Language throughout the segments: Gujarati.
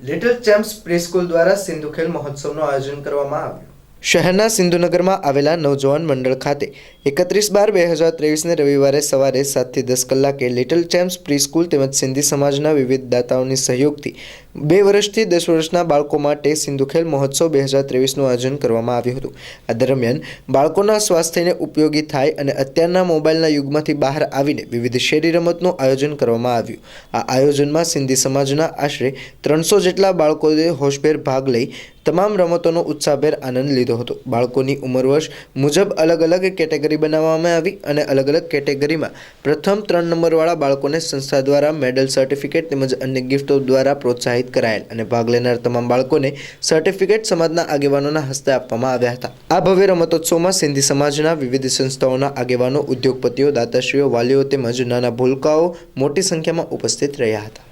લિટલ ચેમ્પ્સ પ્રીસ્કૂલ દ્વારા સિંધુ ખેલ મહોત્સવનું આયોજન કરવામાં આવ્યું. શહેરના સિંધુનગરમાં આવેલા નવજવાન મંડળ ખાતે એકત્રીસ બાર બે હજાર ત્રેવીસને રવિવારે સવારે સાતથી દસ કલાકે લિટલ ચેમ્પ્સ પ્રીસ્કૂલ તેમજ સિંધી સમાજના વિવિધ દાતાઓની સહયોગથી બે વર્ષથી દસ વર્ષના બાળકો માટે સિંધુ ખેલ મહોત્સવ બે હજાર ત્રેવીસનું આયોજન કરવામાં આવ્યું હતું. આ દરમિયાન બાળકોના સ્વાસ્થ્યને ઉપયોગી થાય અને અત્યારના મોબાઈલના યુગમાંથી બહાર આવીને વિવિધ શેરી રમતનું આયોજન કરવામાં આવ્યું. આ આયોજનમાં સિંધી સમાજના આશરે ત્રણસો જેટલા બાળકોએ હોશભેર ભાગ લઈ તમામ રમતોનો ઉત્સાહભેર આનંદ લીધો હતો. બાળકોની ઉંમર વર્ષ મુજબ અલગ અલગ કેટેગરી બનાવવામાં આવી અને અલગ અલગ કેટેગરીમાં પ્રથમ ત્રણ નંબરવાળા બાળકોને સંસ્થા દ્વારા મેડલ, સર્ટિફિકેટ તેમજ અન્ય ગિફ્ટો દ્વારા પ્રોત્સાહિત કરાયેલ અને ભાગ લેનાર તમામ બાળકોને સર્ટિફિકેટ સમાજના આગેવાનોના હસ્તે આપવામાં આવ્યા હતા. આ ભવ્ય રમતોત્સવમાં સિંધી સમાજના વિવિધ સંસ્થાઓના આગેવાનો, ઉદ્યોગપતિઓ, દાતાશ્રીઓ, વાલીઓ તેમજ નાના ભૂલકાઓ મોટી સંખ્યામાં ઉપસ્થિત રહ્યા હતા.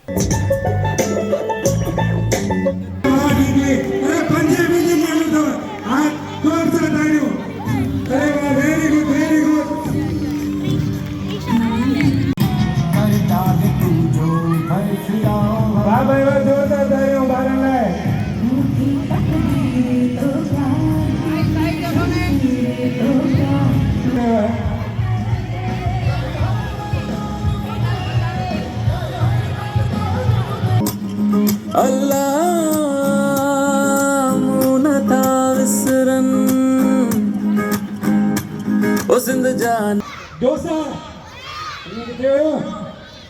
தோசை.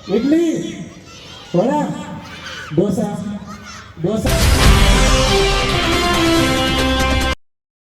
இட்லி. வடை. தோசை. தோசை.